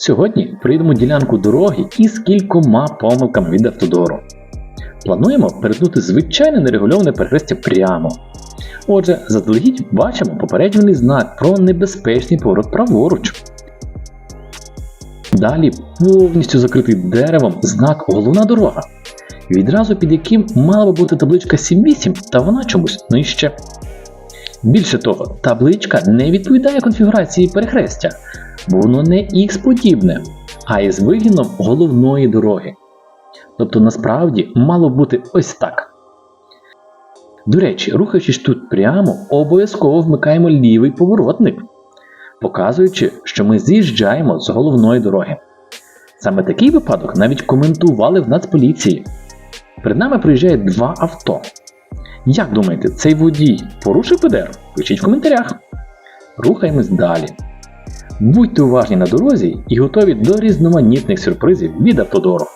Сьогодні приїдемо ділянку дороги із кількома помилками від автодору. Плануємо перетнути звичайне нерегульоване перехрестя прямо. Отже, заздалегідь бачимо попереджений знак про небезпечний поворот праворуч. Далі повністю закритий деревом знак головна дорога, відразу під яким мала би бути табличка 78, та вона чомусь нижче. Більше того, табличка не відповідає конфігурації перехрестя, воно не X подібне, а із вигином головної дороги. Тобто насправді мало бути ось так. До речі, рухаючись тут прямо, обов'язково вмикаємо лівий поворотник, показуючи, що ми з'їжджаємо з головної дороги. Саме такий випадок навіть коментували в Нацполіції. Перед нами приїжджає два авто. Як думаєте, цей водій порушив ПДР? Пишіть в коментарях. Рухаємось далі. Будьте уважні на дорозі і готові до різноманітних сюрпризів від автодору.